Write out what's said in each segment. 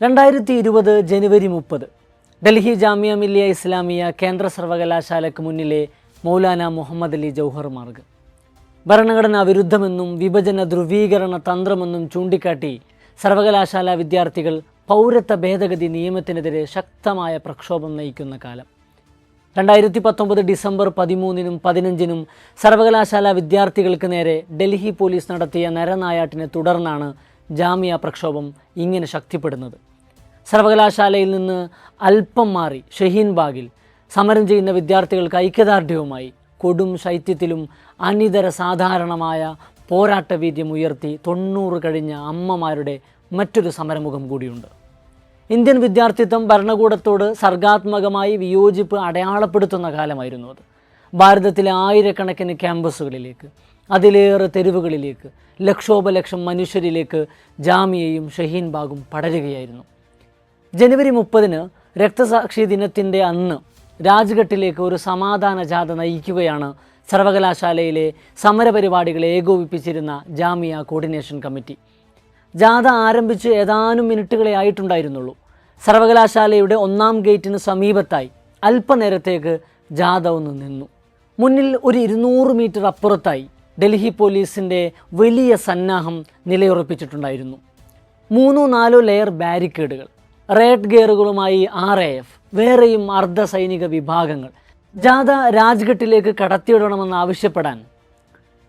രണ്ടായിരത്തി ഇരുപത് ജനുവരി മുപ്പത്. ഡൽഹി ജാമിയ മില്ലിയ ഇസ്ലാമിയ കേന്ദ്ര സർവകലാശാലയ്ക്ക് മുന്നിലെ മൗലാന മുഹമ്മദ് അലി ജൗഹർ മാർഗ് ഭരണഘടനാ വിരുദ്ധമെന്നും വിഭജന ധ്രുവീകരണ തന്ത്രമെന്നും ചൂണ്ടിക്കാട്ടി സർവകലാശാല വിദ്യാർത്ഥികൾ പൗരത്വ ഭേദഗതി നിയമത്തിനെതിരെ ശക്തമായ പ്രക്ഷോഭം നയിക്കുന്ന കാലം. രണ്ടായിരത്തി പത്തൊമ്പത് ഡിസംബർ പതിമൂന്നിനും പതിനഞ്ചിനും സർവകലാശാല വിദ്യാർത്ഥികൾക്ക് നേരെ ഡൽഹി പോലീസ് നടത്തിയ നരനായാട്ടിനെ തുടർന്നാണ് ജാമ്യ പ്രക്ഷോഭം ഇങ്ങനെ ശക്തിപ്പെടുന്നത്. സർവകലാശാലയിൽ നിന്ന് അല്പം മാറി ഷഹീൻ ബാഗിൽ സമരം ചെയ്യുന്ന വിദ്യാർത്ഥികൾക്ക് ഐക്യദാർഢ്യവുമായി കൊടും ശൈത്യത്തിലും അനിതര സാധാരണമായ പോരാട്ട വീര്യം ഉയർത്തി തൊണ്ണൂറ് കഴിഞ്ഞ അമ്മമാരുടെ മറ്റൊരു സമരമുഖം കൂടിയുണ്ട്. ഇന്ത്യൻ വിദ്യാർത്ഥിത്വം ഭരണകൂടത്തോട് സർഗാത്മകമായി വിയോജിപ്പ് അടയാളപ്പെടുത്തുന്ന കാലമായിരുന്നു അത്. ഭാരതത്തിലെ ആയിരക്കണക്കിന് ക്യാമ്പസുകളിലേക്ക് അതിലേറെ തെരുവുകളിലേക്ക് ലക്ഷോപലക്ഷം മനുഷ്യരിലേക്ക് ജാമിയയും ഷഹീൻ ബാഗും പടരുകയായിരുന്നു. ജനുവരി മുപ്പതിന് രക്തസാക്ഷി ദിനത്തിന്റെ അന്ന് രാജ്ഘട്ടിലേക്ക് ഒരു സമാധാന ജാഥ നയിക്കുകയാണ് സർവകലാശാലയിലെ സമരപരിപാടികളെ ഏകോപിപ്പിച്ചിരുന്ന ജാമിയ കോർഡിനേഷൻ കമ്മിറ്റി. ജാഥ ആരംഭിച്ച് ഏതാനും മിനിറ്റുകളെ ആയിട്ടുണ്ടായിരുന്നുള്ളൂ. സർവകലാശാലയുടെ ഒന്നാം ഗേറ്റിന് സമീപത്തായി അല്പനേരത്തേക്ക് ജാഥ ഒന്ന് നിന്നു. മുന്നിൽ ഒരു ഇരുന്നൂറ് മീറ്റർ അപ്പുറത്തായി ഡൽഹി പോലീസിന്റെ വലിയ സന്നാഹം നിലയുറപ്പിച്ചിട്ടുണ്ടായിരുന്നു. മൂന്നോ നാലോ ലെയർ ബാരിക്കേഡുകൾ റേഡ് ഗിയറുകളുമായി ആർ എ എഫ് വേറെയും അർദ്ധ സൈനിക വിഭാഗങ്ങൾ. ജാഥ രാജ്ഘട്ടിലേക്ക് കടത്തിവിടണമെന്ന് ആവശ്യപ്പെടാൻ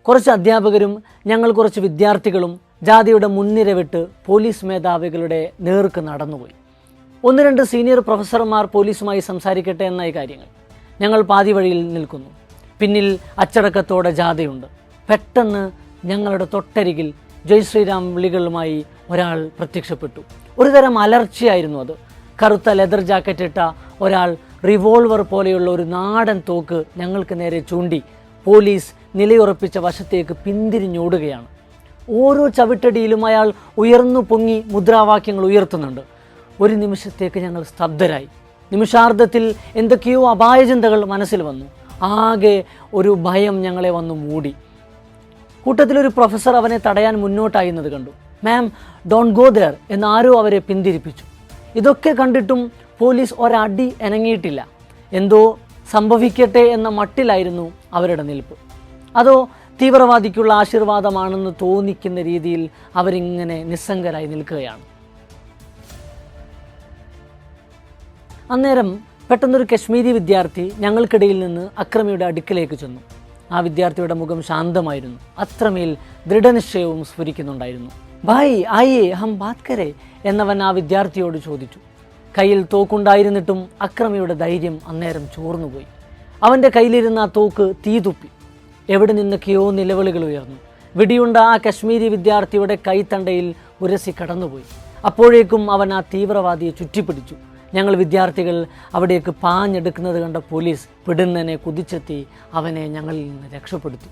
കുറച്ച് അധ്യാപകരും ഞങ്ങൾ കുറച്ച് വിദ്യാർത്ഥികളും ജാഥയുടെ മുൻനിര വിട്ട് പോലീസ് മേധാവികളുടെ നേർക്ക് നടന്നുപോയി. ഒന്ന് രണ്ട് സീനിയർ പ്രൊഫസർമാർ പോലീസുമായി സംസാരിക്കട്ടെ എന്നായി കാര്യങ്ങൾ. ഞങ്ങൾ പാതി വഴിയിൽ നിൽക്കുന്നു. പിന്നിൽ അച്ചടക്കത്തോടെ ജാഥയുണ്ട്. പെട്ടെന്ന് ഞങ്ങളുടെ തൊട്ടരികിൽ ജയ് ശ്രീരാം വിളികളുമായി ഒരാൾ പ്രത്യക്ഷപ്പെട്ടു. ഒരുതരം അലർച്ചയായിരുന്നു അത്. കറുത്ത ലെതർ ജാക്കറ്റ് ഇട്ട ഒരാൾ റിവോൾവർ പോലെയുള്ള ഒരു നാടൻ തോക്ക് ഞങ്ങൾക്ക് നേരെ ചൂണ്ടി. പോലീസ് നിലയുറപ്പിച്ച വശത്തേക്ക് പിന്തിരിഞ്ഞോടുകയാണ്. ഓരോ ചവിട്ടടിയിലും അയാൾ ഉയർന്നു പൊങ്ങി മുദ്രാവാക്യങ്ങൾ ഉയർത്തുന്നുണ്ട്. ഒരു നിമിഷത്തേക്ക് ഞങ്ങൾ സ്തബ്ധരായി. നിമിഷാർദ്ധത്തിൽ എന്തൊക്കെയോ അപായചിന്തകൾ മനസ്സിൽ വന്നു. ആകെ ഒരു ഭയം ഞങ്ങളെ വന്നു മൂടി. കൂട്ടത്തിലൊരു പ്രൊഫസർ അവനെ തടയാൻ മുന്നോട്ടായിരുന്നത് കണ്ടു. മാം ഡോൺ ഗോ ദർ എന്നാരോ അവരെ പിന്തിരിപ്പിച്ചു. ഇതൊക്കെ കണ്ടിട്ടും പോലീസ് ഒരടി ഇനങ്ങിയിട്ടില്ല എന്തോ സംഭവിക്കട്ടെ എന്ന മട്ടിലായിരുന്നു അവരുടെ നിൽപ്പ്. അതോ തീവ്രവാദിക്കുള്ള ആശീർവാദമാണെന്ന് തോന്നിക്കുന്ന രീതിയിൽ അവരിങ്ങനെ നിസ്സംഗരായി നിൽക്കുകയാണ്. അന്നേരം പെട്ടെന്നൊരു കശ്മീരി വിദ്യാർത്ഥി ഞങ്ങൾക്കിടയിൽ നിന്ന് അക്രമിയുടെ അടുക്കലേക്ക് ചെന്നു. ആ വിദ്യാർത്ഥിയുടെ മുഖം ശാന്തമായിരുന്നു. അത്രമേൽ ദൃഢനിശ്ചയവും സ്ഫുരിക്കുന്നുണ്ടായിരുന്നു. ഭായ് ആയേ ഹം ബാത് കരേ എന്നവൻ ആ വിദ്യാർത്ഥിയോട് ചോദിച്ചു. കയ്യിൽ തോക്കുണ്ടായിരുന്നിട്ടും അക്രമിയുടെ ധൈര്യം അന്നേരം ചോർന്നുപോയി. അവന്റെ കയ്യിലിരുന്ന ആ തോക്ക് തീതുപ്പി എവിടെ നിന്നൊക്കെയോ നിലവിളികൾ ഉയർന്നു. വെടിയുണ്ട ആ കശ്മീരി വിദ്യാർത്ഥിയുടെ കൈത്തണ്ടയിൽ ഉരസി കടന്നുപോയി. അപ്പോഴേക്കും അവൻ ആ തീവ്രവാദിയെ ചുറ്റിപ്പിടിച്ചു. ഞങ്ങൾ വിദ്യാർത്ഥികൾ അവിടേക്ക് പാഞ്ഞെടുക്കുന്നത് കണ്ട പോലീസ് പിടുന്നനെ കുതിച്ചെത്തി അവനെ ഞങ്ങളിൽ നിന്ന് രക്ഷപ്പെടുത്തി.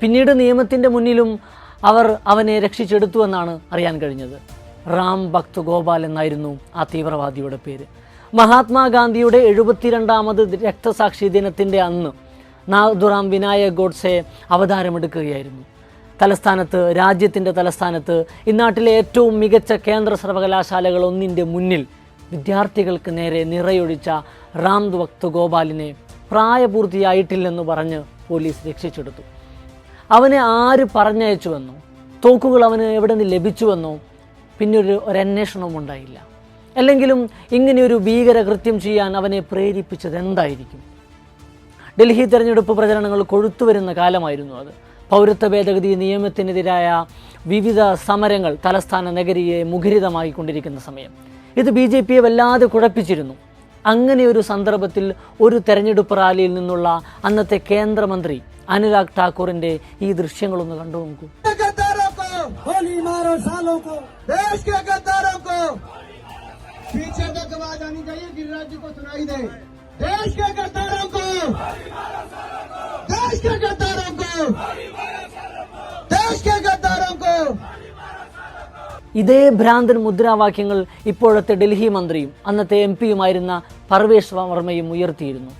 പിന്നീട് നിയമത്തിന്റെ മുന്നിലും അവർ അവനെ രക്ഷിച്ചെടുത്തു എന്നാണ് അറിയാൻ കഴിഞ്ഞത്. റാം ഭക്ത് ഗോപാൽ എന്നായിരുന്നു ആ തീവ്രവാദിയുടെ പേര്. മഹാത്മാഗാന്ധിയുടെ എഴുപത്തിരണ്ടാമത് രക്തസാക്ഷി ദിനത്തിന്റെ അന്ന് നാഥുറാം വിനായക് ഗോഡ്സെ അവതാരമെടുക്കുകയായിരുന്നു. തലസ്ഥാനത്ത് രാജ്യത്തിന്റെ തലസ്ഥാനത്ത് ഇന്നാട്ടിലെ ഏറ്റവും മികച്ച കേന്ദ്ര സർവകലാശാലകൾ ഒന്നിന്റെ മുന്നിൽ വിദ്യാർത്ഥികൾക്ക് നേരെ നിറയൊഴിച്ച റാം ഭക്ത് ഗോപാലിനെ പ്രായപൂർത്തിയായിട്ടില്ലെന്ന് പറഞ്ഞ് പോലീസ് രക്ഷിച്ചെടുത്തു. അവനെ ആര് പറഞ്ഞയച്ചു വന്നു തോക്കുകൾ അവന് എവിടെ നിന്ന് ലഭിച്ചുവെന്നോ? പിന്നെ ഒരു ഒരന്വേഷണവും ഉണ്ടായില്ല. അല്ലെങ്കിലും ഇങ്ങനെയൊരു ഭീകര കൃത്യം ചെയ്യാൻ അവനെ പ്രേരിപ്പിച്ചത് എന്തായിരിക്കും? ഡൽഹി തെരഞ്ഞെടുപ്പ് പ്രചരണങ്ങൾ കൊഴുത്തുവരുന്ന കാലമായിരുന്നു അത്. പൗരത്വ ഭേദഗതി നിയമത്തിനെതിരായ വിവിധ സമരങ്ങൾ തലസ്ഥാന നഗരിയെ മുഖരിതമായിക്കൊണ്ടിരിക്കുന്ന സമയം. ഇത് ബി ജെ പിയെ വല്ലാതെ കുഴപ്പിച്ചിരുന്നു. അങ്ങനെ ഒരു സന്ദർഭത്തിൽ ഒരു തെരഞ്ഞെടുപ്പ് റാലിയിൽ നിന്നുള്ള അന്നത്തെ കേന്ദ്രമന്ത്രി അനുരാഗ് ഠാക്കൂറിൻ്റെ ഈ ദൃശ്യങ്ങളൊന്ന് കണ്ടു നോക്കൂ गद्दारों को गोली मारो सालों को देश के गद्दारों को पीछे तक आवाज आनी चाहिए गिरिराज जी को सुनाई दे देश के गद्दारों को देश के गद्दारों को देश के गद्दारों को ഇതേ ഭ്രാന്തൻ മുദ്രാവാക്യങ്ങൾ ഇപ്പോഴത്തെ ഡൽഹി മന്ത്രിയും അന്നത്തെ എം പിയുമായിരുന്ന പർവേഷ് വർമ്മയും ഉയർത്തിയിരുന്നു.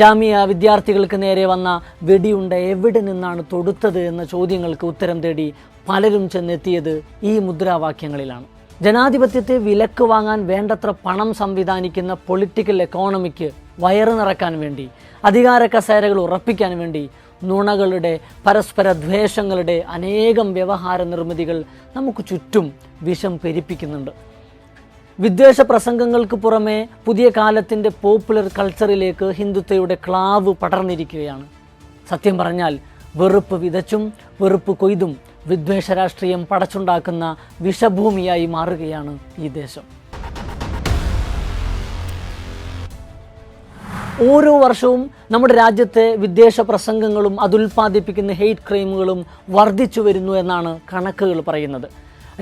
ജാമിയ വിദ്യാർത്ഥികൾക്ക് നേരെ വന്ന വെടിയുണ്ട എവിടെ നിന്നാണ് തൊടുത്തത് എന്ന ചോദ്യങ്ങൾക്ക് ഉത്തരം തേടി പലരും ചെന്നെത്തിയത് ഈ മുദ്രാവാക്യങ്ങളിലാണ്. ജനാധിപത്യത്തെ വിലക്ക് വാങ്ങാൻ വേണ്ടത്ര പണം സംവിധാനിക്കുന്ന പൊളിറ്റിക്കൽ എക്കോണമിക്ക് വയറ് നിറക്കാൻ വേണ്ടി അധികാര കസേരകൾ ഉറപ്പിക്കാൻ വേണ്ടി നുണകളുടെ പരസ്പര ദ്വേഷങ്ങളുടെ അനേകം വ്യവഹാര നിർമ്മിതികൾ നമുക്ക് ചുറ്റും വിഷം പെരിപ്പിക്കുന്നുണ്ട്. വിദ്വേഷ പ്രസംഗങ്ങൾക്ക് പുറമെ പുതിയ കാലത്തിന്റെ പോപ്പുലർ കൾച്ചറിലേക്ക് ഹിന്ദുത്വയുടെ ക്ലാവ് പടർന്നിരിക്കുകയാണ്. സത്യം പറഞ്ഞാൽ വെറുപ്പ് വിതച്ചും വെറുപ്പ് കൊയ്തും വിദ്വേഷ രാഷ്ട്രീയം പടച്ചുണ്ടാക്കുന്ന വിഷഭൂമിയായി മാറുകയാണ് ഈ ദേശം. ഓരോ വർഷവും നമ്മുടെ രാജ്യത്തെ വിദ്വേഷ പ്രസംഗങ്ങളും അതുൽപാദിപ്പിക്കുന്ന ഹെയ്റ്റ് ക്രൈമുകളും വർദ്ധിച്ചു വരുന്നു എന്നാണ് കണക്കുകൾ പറയുന്നത്.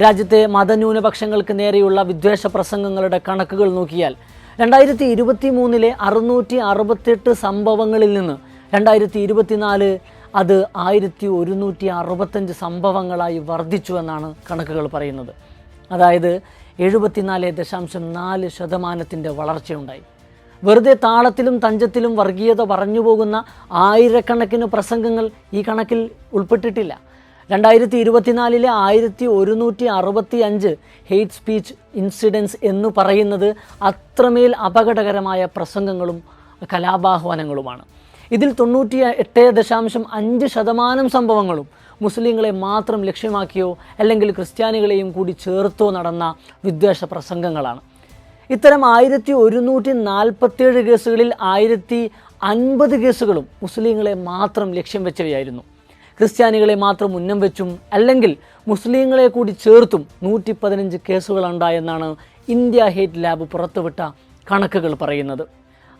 രാജ്യത്തെ മതന്യൂനപക്ഷങ്ങൾക്ക് നേരെയുള്ള വിദ്വേഷ പ്രസംഗങ്ങളുടെ കണക്കുകൾ നോക്കിയാൽ രണ്ടായിരത്തി ഇരുപത്തി മൂന്നിലെ അറുന്നൂറ്റി അറുപത്തെട്ട് സംഭവങ്ങളിൽ നിന്ന് രണ്ടായിരത്തി ഇരുപത്തിനാല് അത് ആയിരത്തി ഒരുന്നൂറ്റി അറുപത്തഞ്ച് സംഭവങ്ങളായി വർദ്ധിച്ചു എന്നാണ് കണക്കുകൾ പറയുന്നത്. അതായത് എഴുപത്തിനാല് ദശാംശം നാല് ശതമാനത്തിന്റെ വളർച്ചയുണ്ടായി. വെറുതെ താളത്തിലും തഞ്ചത്തിലും വർഗീയത പറഞ്ഞു പോകുന്ന ആയിരക്കണക്കിന് പ്രസംഗങ്ങൾ ഈ കണക്കിൽ ഉൾപ്പെട്ടിട്ടില്ല. രണ്ടായിരത്തി ഇരുപത്തിനാലിലെ ആയിരത്തി ഒരുന്നൂറ്റി അറുപത്തി അഞ്ച് ഹെയ്റ്റ് സ്പീച്ച് ഇൻസിഡൻസ് എന്ന് പറയുന്നത് അത്രമേൽ അപകടകരമായ പ്രസംഗങ്ങളും കലാപാഹ്വാനങ്ങളുമാണ്. ഇതിൽ തൊണ്ണൂറ്റി എട്ട് ദശാംശം അഞ്ച് ശതമാനം സംഭവങ്ങളും മുസ്ലിങ്ങളെ മാത്രം ലക്ഷ്യമാക്കിയോ അല്ലെങ്കിൽ ക്രിസ്ത്യാനികളെയും കൂടി ചേർത്തോ നടന്ന വിദ്വേഷ പ്രസംഗങ്ങളാണ്. ഇത്തരം ആയിരത്തി ഒരുന്നൂറ്റി നാൽപ്പത്തിയേഴ് കേസുകളിൽ ആയിരത്തി അൻപത് കേസുകളും മുസ്ലിങ്ങളെ മാത്രം ലക്ഷ്യം വെച്ചവയായിരുന്നു. ക്രിസ്ത്യാനികളെ മാത്രം ഉന്നം വെച്ചും അല്ലെങ്കിൽ മുസ്ലിങ്ങളെ കൂടി ചേർത്തും നൂറ്റി പതിനഞ്ച് കേസുകളുണ്ടായെന്നാണ് ഇന്ത്യ ഹേറ്റ് ലാബ് പുറത്തുവിട്ട കണക്കുകൾ പറയുന്നത്.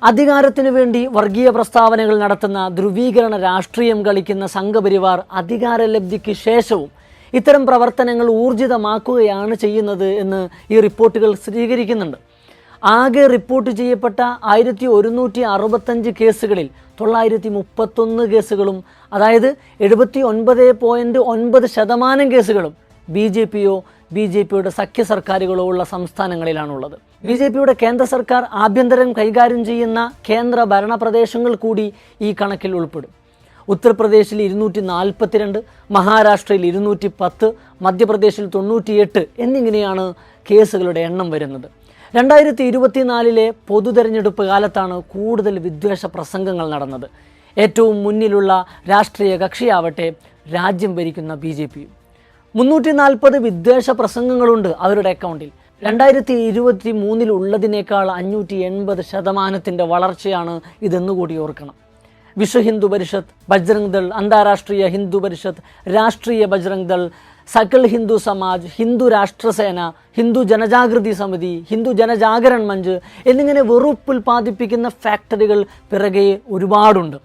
അധികാരത്തിനു വേണ്ടി വർഗീയ പ്രസ്താവനകൾ നടത്തുന്ന ധ്രുവീകരണ രാഷ്ട്രീയം കളിക്കുന്ന സംഘപരിവാർ അധികാരലബ്ധിക്ക് ശേഷവും ഇത്തരം പ്രവർത്തനങ്ങൾ ഊർജിതമാക്കുകയാണ് ചെയ്യുന്നത് എന്ന് ഈ റിപ്പോർട്ടുകൾ സ്ഥിരീകരിക്കുന്നുണ്ട്. ആകെ റിപ്പോർട്ട് ചെയ്യപ്പെട്ട ആയിരത്തി ഒരുന്നൂറ്റി അറുപത്തഞ്ച് കേസുകളിൽ തൊള്ളായിരത്തി മുപ്പത്തൊന്ന് കേസുകളും അതായത് എഴുപത്തി ഒൻപത് പോയിന്റ് ഒൻപത് ശതമാനം കേസുകളും ബി ജെ പിയോ ബി ജെ പിയുടെ സഖ്യ സർക്കാരുകളോ ഉള്ള സംസ്ഥാനങ്ങളിലാണുള്ളത്. ബി ജെ പിയുടെ കേന്ദ്ര സർക്കാർ ആഭ്യന്തരം കൈകാര്യം ചെയ്യുന്ന കേന്ദ്ര ഭരണ പ്രദേശങ്ങൾ കൂടി ഈ കണക്കിൽ ഉൾപ്പെടും. ഉത്തർപ്രദേശിൽ ഇരുന്നൂറ്റി നാൽപ്പത്തിരണ്ട് മഹാരാഷ്ട്രയിൽ ഇരുന്നൂറ്റി പത്ത് മധ്യപ്രദേശിൽ തൊണ്ണൂറ്റിയെട്ട് എന്നിങ്ങനെയാണ് കേസുകളുടെ എണ്ണം വരുന്നത്. രണ്ടായിരത്തി ഇരുപത്തിനാലിലെ പൊതു തെരഞ്ഞെടുപ്പ് കാലത്താണ് കൂടുതൽ വിദ്വേഷ പ്രസംഗങ്ങൾ നടന്നത്. ഏറ്റവും മുന്നിലുള്ള രാഷ്ട്രീയ കക്ഷിയാവട്ടെ രാജ്യം ഭരിക്കുന്ന ബി ജെ പിയും മുന്നൂറ്റി നാൽപ്പത് വിദ്വേഷ പ്രസംഗങ്ങളുണ്ട് അവരുടെ അക്കൗണ്ടിൽ. രണ്ടായിരത്തി ഇരുപത്തി മൂന്നിൽ ഉള്ളതിനേക്കാൾ അഞ്ഞൂറ്റി എൺപത് ശതമാനത്തിന്റെ വളർച്ചയാണ് ഇതെന്നുകൂടി ഓർക്കണം. വിശ്വ ഹിന്ദു പരിഷത്ത് ബജ്രംഗ് ദൾ അന്താരാഷ്ട്രീയ ഹിന്ദു പരിഷത്ത് രാഷ്ട്രീയ ബജ്രംഗ് ദൾ സകൽ ഹിന്ദു സമാജ് ഹിന്ദു രാഷ്ട്രസേന ഹിന്ദു ജനജാഗൃതി സമിതി ഹിന്ദു ജനജാഗരൺ മഞ്ച് എന്നിങ്ങനെ വെറുപ്പുൽപാദിപ്പിക്കുന്ന ഫാക്ടറികൾ പിറകെ ഒരുപാടുണ്ട്.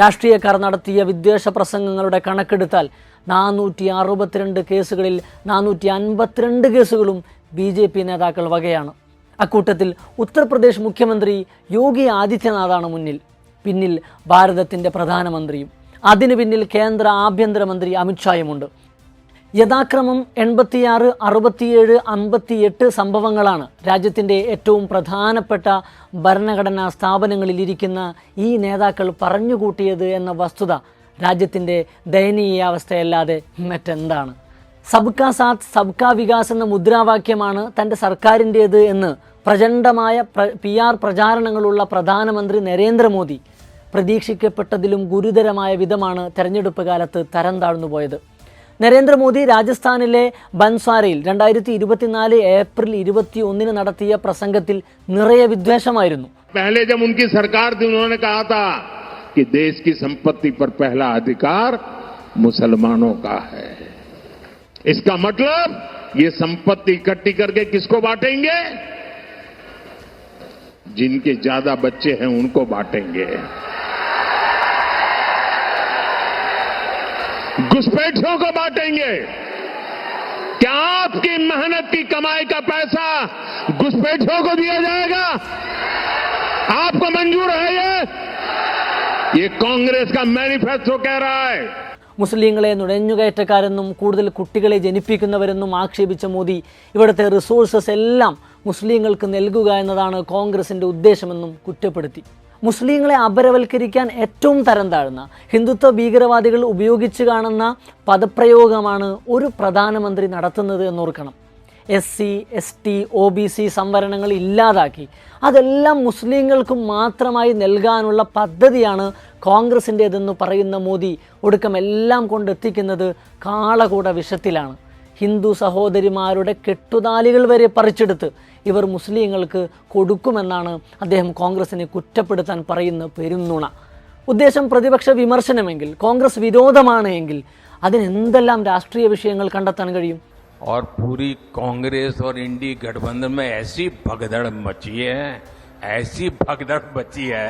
രാഷ്ട്രീയക്കാർ നടത്തിയ വിദ്വേഷ പ്രസംഗങ്ങളുടെ കണക്കെടുത്താൽ നാനൂറ്റി അറുപത്തിരണ്ട് കേസുകളിൽ നാനൂറ്റി അൻപത്തിരണ്ട് കേസുകളും ബി ജെ പി നേതാക്കൾ വകയാണ്. അക്കൂട്ടത്തിൽ ഉത്തർപ്രദേശ് മുഖ്യമന്ത്രി യോഗി ആദിത്യനാഥാണ് മുന്നിൽ. പിന്നിൽ ഭാരതത്തിന്റെ പ്രധാനമന്ത്രിയും. അതിനു പിന്നിൽ കേന്ദ്ര ആഭ്യന്തരമന്ത്രി അമിത്ഷായുമുണ്ട്. യഥാക്രമം എൺപത്തിയാറ് അറുപത്തിയേഴ് അമ്പത്തിയെട്ട് സംഭവങ്ങളാണ് രാജ്യത്തിന്റെ ഏറ്റവും പ്രധാനപ്പെട്ട ഭരണഘടനാ സ്ഥാപനങ്ങളിലിരിക്കുന്ന ഈ നേതാക്കൾ പറഞ്ഞുകൂട്ടിയത് എന്ന വസ്തുത രാജ്യത്തിന്റെ ദയനീയാവസ്ഥയല്ലാതെ മറ്റെന്താണ്? സബ്കാ സാത്ത് സബ്കാ വികാസ് എന്ന മുദ്രാവാക്യമാണ് തന്റെ സർക്കാരിന്റേത് എന്ന് പ്രചണ്ഡമായ പ്ര പി ആർ പ്രചാരണങ്ങളുള്ള പ്രധാനമന്ത്രി നരേന്ദ്രമോദി പ്രതീക്ഷിക്കപ്പെട്ടതിലും ഗുരുതരമായ വിധമാണ് തെരഞ്ഞെടുപ്പ് കാലത്ത് തരം താഴ്ന്നുപോയത്. നരേന്ദ്രമോദി രാജസ്ഥാനിലെ ബൻസ്വാരയിൽ രണ്ടായിരത്തി ഇരുപത്തിനാല് ഏപ്രിൽ ഇരുപത്തി ഒന്നിന് നടത്തിയ പ്രസംഗത്തിൽ നിറയെ വിദ്വേഷമായിരുന്നു पहले जब उनकी सरकार थी उन्होंने कहा था कि देश की संपत्ति पर पहला अधिकार मुसलमानों का है इसका मतलब ये संपत्ति इकट्ठी करके किसको बांटेंगे जिनके ज्यादा बच्चे हैं उनको बांटेंगे घुसपैठियों को बांटेंगे क्या आपकी मेहनत की कमाई का पैसा घुसपैठियों को दिया जाएगा आपको मंजूर है ये ये कांग्रेस का मैनिफेस्टो कह रहा है മുസ്ലിങ്ങളെ നുഴഞ്ഞുകയറ്റക്കാരെന്നും കൂടുതൽ കുട്ടികളെ ജനിപ്പിക്കുന്നവരെന്നും ആക്ഷേപിച്ച മോദി ഇവിടുത്തെ റിസോഴ്സസ് എല്ലാം മുസ്ലിങ്ങൾക്ക് നൽകുക എന്നതാണ് കോൺഗ്രസിൻ്റെ ഉദ്ദേശമെന്നും കുറ്റപ്പെടുത്തി മുസ്ലിങ്ങളെ അപരവൽക്കരിക്കാൻ ഏറ്റവും തരം താഴ്ന്ന ഹിന്ദുത്വ ഭീകരവാദികൾ ഉപയോഗിച്ച് കാണുന്ന പദപ്രയോഗമാണ് ഒരു പ്രധാനമന്ത്രി നടത്തുന്നത് എന്നോർക്കണം. S C S T O B C സംവരണങ്ങൾ ഇല്ലാതാക്കി അതെല്ലാം മുസ്ലിങ്ങൾക്ക് മാത്രമായി നൽകാനുള്ള പദ്ധതിയാണ് കോൺഗ്രസിന്റേതെന്ന് പറയുന്ന മോദി ഒടുക്കം എല്ലാം കൊണ്ടെത്തിക്കുന്നത് കാളകൂട വിഷത്തിലാണ്. ഹിന്ദു സഹോദരിമാരുടെ കെട്ടുതാലികൾ വരെ പറിച്ചെടുത്ത് ഇവർ മുസ്ലിങ്ങൾക്ക് കൊടുക്കുമെന്നാണ് അദ്ദേഹം കോൺഗ്രസിനെ കുറ്റപ്പെടുത്താൻ പറയുന്ന പെരുന്നുണ ഉദ്ദേശം പ്രതിപക്ഷ വിമർശനമെങ്കിൽ കോൺഗ്രസ് വിരോധമാണ് എങ്കിൽ അതിനെന്തെല്ലാം രാഷ്ട്രീയ വിഷയങ്ങൾ കണ്ടെത്താൻ കഴിയും और पूरी कांग्रेस और इंडी गठबंधन में ऐसी भगदड़ मची है ऐसी भगदड़ मची है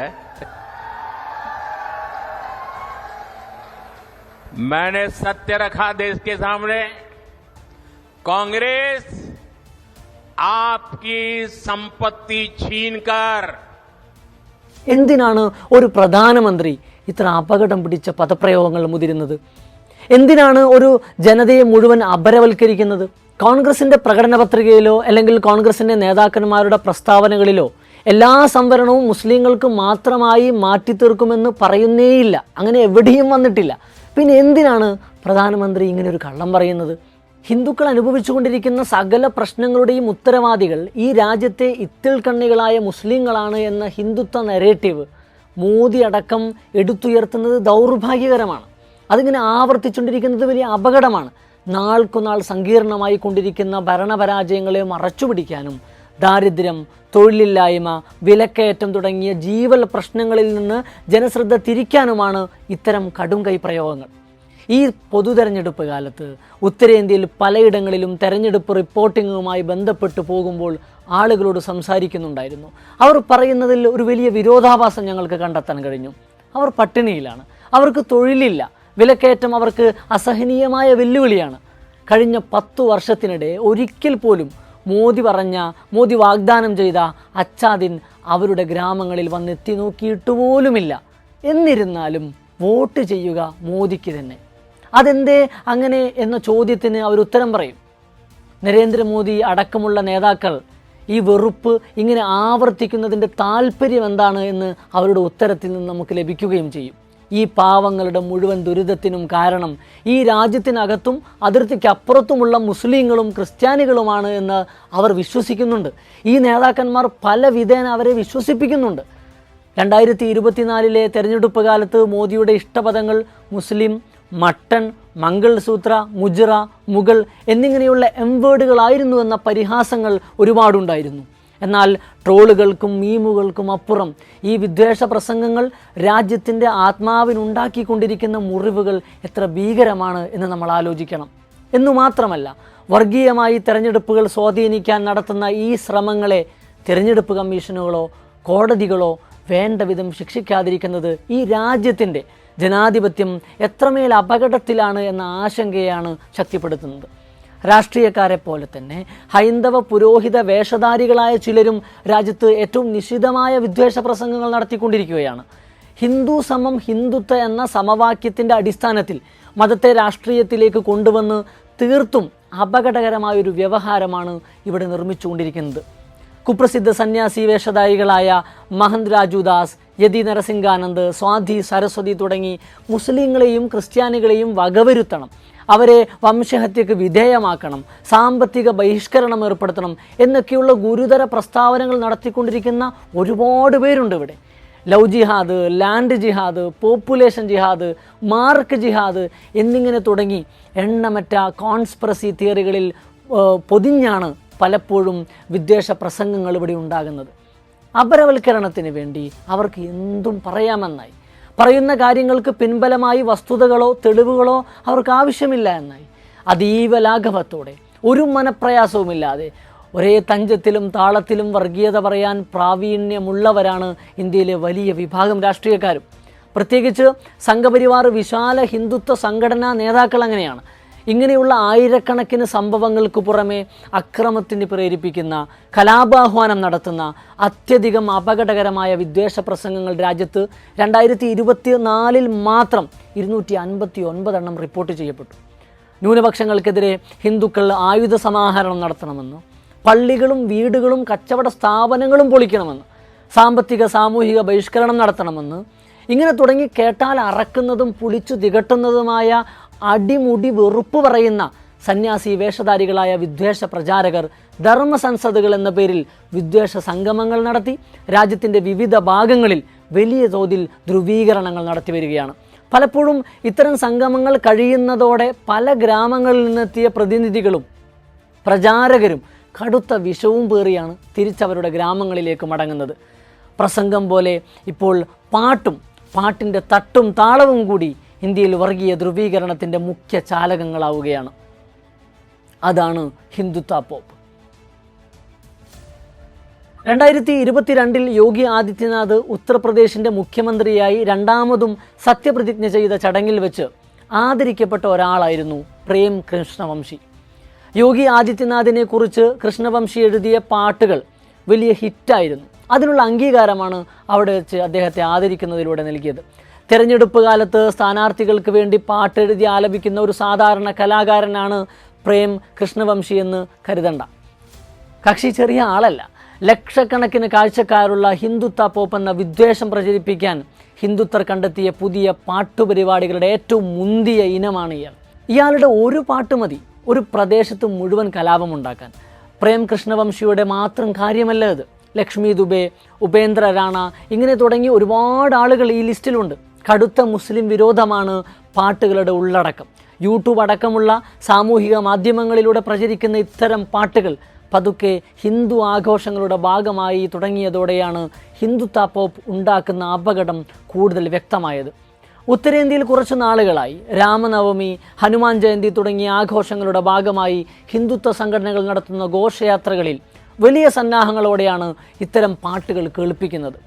मैंने सत्य रखा देश के सामने कांग्रेस आपकी संपत्ति छीनकर എന്തിനാണ് ഒരു പ്രധാനമന്ത്രി ഇത്ര അപകടം പിടിച്ച പദപ്രയോഗങ്ങൾ മുതിരുന്നത് എന്തിനാണ് ഒരു ജനതയെ മുഴുവൻ അപരവൽക്കരിക്കുന്നത് കോൺഗ്രസിന്റെ പ്രകടന പത്രികയിലോ അല്ലെങ്കിൽ കോൺഗ്രസിന്റെ നേതാക്കന്മാരുടെ പ്രസ്താവനകളിലോ എല്ലാ സംവരണവും മുസ്ലിങ്ങൾക്ക് മാത്രമായി മാറ്റിത്തീർക്കുമെന്ന് പറയുന്നേയില്ല അങ്ങനെ എവിടെയും വന്നിട്ടില്ല പിന്നെ എന്തിനാണ് പ്രധാനമന്ത്രി ഇങ്ങനെ ഒരു കള്ളം പറയുന്നത് ഹിന്ദുക്കൾ അനുഭവിച്ചുകൊണ്ടിരിക്കുന്ന സകല പ്രശ്നങ്ങളുടെയും ഉത്തരവാദികൾ ഈ രാജ്യത്തെ ഇത്തിൾ കണ്ണികളായ മുസ്ലിങ്ങളാണ് എന്ന ഹിന്ദുത്വ നെറേറ്റീവ് മോദി അടക്കം എടുത്തുയർത്തുന്നത് ദൗർഭാഗ്യകരമാണ്. അതിങ്ങനെ ആവർത്തിച്ചുകൊണ്ടിരിക്കുന്നത് വലിയ അപകടമാണ്. നാൾക്കുനാൾ സങ്കീർണമായി കൊണ്ടിരിക്കുന്ന ഭരണപരാജയങ്ങളെ മറച്ചുപിടിക്കാനും ദാരിദ്ര്യം തൊഴിലില്ലായ്മ വിലക്കയറ്റം തുടങ്ങിയ ജീവൽ പ്രശ്നങ്ങളിൽ നിന്ന് ജനശ്രദ്ധ തിരിക്കാനുമാണ് ഇത്തരം കടുംകൈ പ്രയോഗങ്ങൾ. ഈ പൊതു തെരഞ്ഞെടുപ്പ് കാലത്ത് ഉത്തരേന്ത്യയിൽ പലയിടങ്ങളിലും തെരഞ്ഞെടുപ്പ് റിപ്പോർട്ടിങ്ങുമായി ബന്ധപ്പെട്ട് പോകുമ്പോൾ ആളുകളോട് സംസാരിക്കുന്നുണ്ടായിരുന്നു. അവർ പറയുന്നതിൽ ഒരു വലിയ വിരോധാഭാസം ഞങ്ങൾക്ക് കണ്ടെത്താൻ കഴിഞ്ഞു. അവർ പട്ടിണിയിലാണ്. അവർക്ക് തൊഴിലില്ല. വിലക്കയറ്റം അവർക്ക് അസഹനീയമായ വെല്ലുവിളിയാണ്. കഴിഞ്ഞ പത്തു വർഷത്തിനിടെ ഒരിക്കൽ പോലും മോദി പറഞ്ഞ മോദി വാഗ്ദാനം ചെയ്ത അച്ചാദിൻ അവരുടെ ഗ്രാമങ്ങളിൽ വന്നെത്തി നോക്കിയിട്ട് പോലുമില്ല എന്നിരുന്നാലും വോട്ട് ചെയ്യുക മോദിക്ക് തന്നെ. അതെന്തേ? അങ്ങനെ എന്ന ചോദ്യത്തിന് അവർ ഉത്തരം പറയും. നരേന്ദ്രമോദി അടക്കമുള്ള നേതാക്കൾ ഈ വെറുപ്പ് ഇങ്ങനെ ആവർത്തിക്കുന്നതിന്റെ താല്പര്യം എന്താണ് എന്ന് അവരുടെ ഉത്തരത്തിൽ നിന്ന് നമുക്ക് ലഭിക്കുകയും ചെയ്യും. ഈ പാവങ്ങളുടെ മുഴുവൻ ദുരിതത്തിനും കാരണം ഈ രാജ്യത്തിനകത്തും അതിർത്തിക്കപ്പുറത്തുമുള്ള മുസ്ലിങ്ങളും ക്രിസ്ത്യാനികളുമാണ് എന്ന് അവർ വിശ്വസിക്കുന്നുണ്ട്. ഈ നേതാക്കന്മാർ പല വിധേന അവരെ വിശ്വസിപ്പിക്കുന്നുണ്ട്. രണ്ടായിരത്തി ഇരുപത്തിനാലിലെ തെരഞ്ഞെടുപ്പ് കാലത്ത് മോദിയുടെ ഇഷ്ടപദങ്ങൾ മുസ്ലിം മട്ടൺ മംഗൾസൂത്ര മുജറ മുഗൾ എന്നിങ്ങനെയുള്ള എം വേർഡുകളായിരുന്നു എന്ന പരിഹാസങ്ങൾ ഒരുപാടുണ്ടായിരുന്നു. എന്നാൽ ട്രോളുകൾക്കും മീമുകൾക്കും അപ്പുറം ഈ വിദ്വേഷ പ്രസംഗങ്ങൾ രാജ്യത്തിന്റെ ആത്മാവിനുണ്ടാക്കിക്കൊണ്ടിരിക്കുന്ന മുറിവുകൾ എത്ര ഭീകരമാണ് എന്ന് നമ്മൾ ആലോചിക്കണം. എന്നു മാത്രമല്ല വർഗീയമായി തെരഞ്ഞെടുപ്പുകൾ സ്വാധീനിക്കാൻ നടത്തുന്ന ഈ ശ്രമങ്ങളെ തിരഞ്ഞെടുപ്പ് കമ്മീഷനുകളോ കോടതികളോ വേണ്ട വിധം ശിക്ഷിക്കാതിരിക്കുന്നത് ഈ രാജ്യത്തിന്റെ ജനാധിപത്യം എത്രമേൽ അപകടത്തിലാണ് എന്ന ആശങ്കയാണ് ശക്തിപ്പെടുത്തുന്നത്. രാഷ്ട്രീയക്കാരെ പോലെ തന്നെ ഹൈന്ദവ പുരോഹിത വേഷധാരികളായ ചിലരും രാജ്യത്ത് ഏറ്റവും നിശിതമായ വിദ്വേഷ പ്രസംഗങ്ങൾ നടത്തിക്കൊണ്ടിരിക്കുകയാണ്. ഹിന്ദു സമം ഹിന്ദുത്വ എന്ന സമവാക്യത്തിന്റെ അടിസ്ഥാനത്തിൽ മതത്തെ രാഷ്ട്രീയത്തിലേക്ക് കൊണ്ടുവന്ന് തീർത്തും അപകടകരമായൊരു വ്യവഹാരമാണ് ഇവിടെ നിർമ്മിച്ചുകൊണ്ടിരിക്കുന്നത്. കുപ്രസിദ്ധ സന്യാസി വേഷധാരികളായ മഹന്ത് രാജുദാസ് യതി നരസിംഗാനന്ദ് സ്വാധി സരസ്വതി തുടങ്ങി മുസ്ലിങ്ങളെയും ക്രിസ്ത്യാനികളെയും വകവരുത്തണം. അവരെ വംശഹത്യക്ക് വിധേയമാക്കണം സാമ്പത്തിക ബഹിഷ്കരണം ഏർപ്പെടുത്തണം എന്നൊക്കെയുള്ള ഗുരുതര പ്രസ്താവനകൾ നടത്തിക്കൊണ്ടിരിക്കുന്ന ഒരുപാട് പേരുണ്ട് ഇവിടെ. ലവ് ജിഹാദ് ലാൻഡ് ജിഹാദ് പോപ്പുലേഷൻ ജിഹാദ് മാർക്ക് ജിഹാദ് എന്നിങ്ങനെ തുടങ്ങി എണ്ണമറ്റ കോൺസ്പ്രസി തിയറികളിൽ പൊതിഞ്ഞാണ് പലപ്പോഴും വിദ്വേഷ പ്രസംഗങ്ങൾ ഇവിടെ ഉണ്ടാകുന്നത്. അപരവൽക്കരണത്തിന് വേണ്ടി അവർക്ക് എന്തും പറയാമെന്നായി. പറയുന്ന കാര്യങ്ങൾക്ക് പിൻബലമായി വസ്തുതകളോ തെളിവുകളോ അവർക്ക് ആവശ്യമില്ല എന്നായി. അതീവ ലാഘവത്തോടെ ഒരു മനപ്രയാസവുമില്ലാതെ ഒരേ തഞ്ചത്തിലും താളത്തിലും വർഗീയത പറയാൻ പ്രാവീണ്യമുള്ളവരാണ് ഇന്ത്യയിലെ വലിയ വിഭാഗം രാഷ്ട്രീയക്കാരും. പ്രത്യേകിച്ച് സംഘപരിവാർ വിശാല ഹിന്ദുത്വ സംഘടനാ നേതാക്കൾ അങ്ങനെയാണ്. ഇങ്ങനെയുള്ള ആയിരക്കണക്കിന് സംഭവങ്ങൾക്ക് പുറമെ അക്രമത്തിന് പ്രേരിപ്പിക്കുന്ന കലാപാഹ്വാനം നടത്തുന്ന അത്യധികം അപകടകരമായ വിദ്വേഷ പ്രസംഗങ്ങൾ രാജ്യത്ത് രണ്ടായിരത്തി ഇരുപത്തി നാലിൽ മാത്രം ഇരുന്നൂറ്റി അൻപത്തി ഒൻപതെണ്ണം റിപ്പോർട്ട് ചെയ്യപ്പെട്ടു. ന്യൂനപക്ഷങ്ങൾക്കെതിരെ ഹിന്ദുക്കൾ ആയുധ സമാഹരണം നടത്തണമെന്ന് പള്ളികളും വീടുകളും കച്ചവട സ്ഥാപനങ്ങളും പൊളിക്കണമെന്ന് സാമ്പത്തിക സാമൂഹിക ബഹിഷ്കരണം നടത്തണമെന്ന് ഇങ്ങനെ തുടങ്ങി കേട്ടാൽ അറക്കുന്നതും പുളിച്ചു തികട്ടുന്നതുമായ അടിമുടി വെറുപ്പ് പറയുന്ന സന്യാസി വേഷധാരികളായ വിദ്വേഷ പ്രചാരകർ ധർമ്മ സംസദുകൾ എന്ന പേരിൽ വിദ്വേഷ സംഗമങ്ങൾ നടത്തി രാജ്യത്തിന്റെ വിവിധ ഭാഗങ്ങളിൽ വലിയ തോതിൽ ധ്രുവീകരണങ്ങൾ നടത്തി വരികയാണ്. പലപ്പോഴും ഇത്തരം സംഗമങ്ങൾ കഴിയുന്നതോടെ പല ഗ്രാമങ്ങളിൽ നിന്നെത്തിയ പ്രതിനിധികളും പ്രചാരകരും കടുത്ത വിഷവും പേറിയാണ് തിരിച്ചവരുടെ ഗ്രാമങ്ങളിലേക്ക് മടങ്ങുന്നത്. പ്രസംഗം പോലെ ഇപ്പോൾ പാട്ടും പാട്ടിന്റെ തട്ടും താളവും കൂടി ഇന്ത്യയിൽ വർഗീയ ധ്രുവീകരണത്തിന്റെ മുഖ്യ ചാലകങ്ങളാവുകയാണ്. അതാണ് ഹിന്ദുത്വ പോപ്പ്. രണ്ടായിരത്തി ഇരുപത്തിരണ്ടിൽ യോഗി ആദിത്യനാഥ് ഉത്തർപ്രദേശിന്റെ മുഖ്യമന്ത്രിയായി രണ്ടാമതും സത്യപ്രതിജ്ഞ ചെയ്ത ചടങ്ങിൽ വെച്ച് ആദരിക്കപ്പെട്ട ഒരാളായിരുന്നു പ്രേം കൃഷ്ണവംശി. യോഗി ആദിത്യനാഥിനെ കുറിച്ച് കൃഷ്ണവംശി എഴുതിയ പാട്ടുകൾ വലിയ ഹിറ്റായിരുന്നു. അതിനുള്ള അംഗീകാരമാണ് അവിടെ വെച്ച് അദ്ദേഹത്തെ ആദരിക്കുന്നതിലൂടെ നൽകിയത്. തെരഞ്ഞെടുപ്പ് കാലത്ത് സ്ഥാനാർത്ഥികൾക്ക് വേണ്ടി പാട്ടെഴുതി ആലപിക്കുന്ന ഒരു സാധാരണ കലാകാരനാണ് പ്രേം കൃഷ്ണവംശി എന്ന് കരുതണ്ട. കക്ഷി ചെറിയ ആളല്ല. ലക്ഷക്കണക്കിന് കാഴ്ചക്കാരുള്ള ഹിന്ദുത്വ പോപ്പ് എന്ന വിദ്വേഷം പ്രചരിപ്പിക്കാൻ ഹിന്ദുത്വർ കണ്ടെത്തിയ പുതിയ പാട്ടുപരിപാടികളുടെ ഏറ്റവും മുന്തിയ ഇനമാണ് ഇയാൾ. ഇയാളുടെ ഒരു പാട്ട് മതി. ഒരു പ്രദേശത്ത് മുഴുവൻ കലാപമുണ്ടാക്കാൻ. പ്രേം കൃഷ്ണവംശിയുടെ മാത്രം കാര്യമല്ല ഇത്. ലക്ഷ്മി ദുബെ ഉപേന്ദ്ര റാണ ഇങ്ങനെ തുടങ്ങി ഒരുപാട് ആളുകൾ ഈ ലിസ്റ്റിലുണ്ട്. കടുത്ത മുസ്ലിം വിരോധമാണ് പാട്ടുകളുടെ ഉള്ളടക്കം. യൂട്യൂബ് അടക്കമുള്ള സാമൂഹിക മാധ്യമങ്ങളിലൂടെ പ്രചരിക്കുന്ന ഇത്തരം പാട്ടുകൾ പതുക്കെ ഹിന്ദു ആഘോഷങ്ങളുടെ ഭാഗമായി തുടങ്ങിയതോടെയാണ് ഹിന്ദുത്വ പോപ്പ് ഉണ്ടാക്കുന്ന അപകടം കൂടുതൽ വ്യക്തമായത്. ഉത്തരേന്ത്യയിൽ കുറച്ചു നാളുകളായി രാമനവമി ഹനുമാൻ ജയന്തി തുടങ്ങിയ ആഘോഷങ്ങളുടെ ഭാഗമായി ഹിന്ദുത്വ സംഘടനകൾ നടത്തുന്ന ഘോഷയാത്രകളിൽ വലിയ സന്നാഹങ്ങളോടെയാണ് ഇത്തരം പാട്ടുകൾ കേൾപ്പിക്കുന്നത്.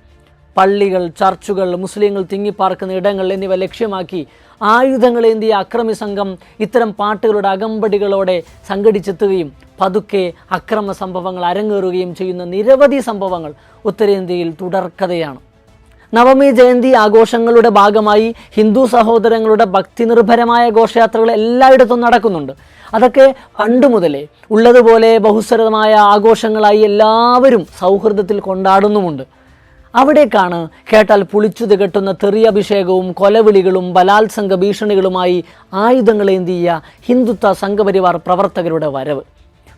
പള്ളികൾ ചർച്ചുകൾ മുസ്ലിങ്ങൾ തിങ്ങിപ്പാർക്കുന്ന ഇടങ്ങൾ എന്നിവ ലക്ഷ്യമാക്കി ആയുധങ്ങളേന്തിയ അക്രമി സംഘം ഇത്തരം പാട്ടുകളുടെ അകമ്പടികളോടെ സംഘടിച്ചെത്തുകയും പതുക്കെ അക്രമ സംഭവങ്ങൾ അരങ്ങേറുകയും ചെയ്യുന്ന നിരവധി സംഭവങ്ങൾ ഉത്തരേന്ത്യയിൽ തുടർക്കഥയാണ്. നവമി ജയന്തി ആഘോഷങ്ങളുടെ ഭാഗമായി ഹിന്ദു സഹോദരങ്ങളുടെ ഭക്തിനിർഭരമായ ഘോഷയാത്രകൾ എല്ലായിടത്തും നടക്കുന്നുണ്ട്. അതൊക്കെ പണ്ട് മുതലേ ഉള്ളതുപോലെ ബഹുസ്വരമായ ആഘോഷങ്ങളായി എല്ലാവരും സൗഹൃദത്തിൽ കൊണ്ടാടുന്നുമുണ്ട്. അവിടേക്കാണ് കേട്ടാൽ പുളിച്ചു തികട്ടുന്ന തെറിയഭിഷേകവും കൊലവിളികളും ബലാത്സംഗ ഭീഷണികളുമായി ആയുധങ്ങളേന്തിയ ഹിന്ദുത്വ സംഘപരിവാർ പ്രവർത്തകരുടെ വരവ്.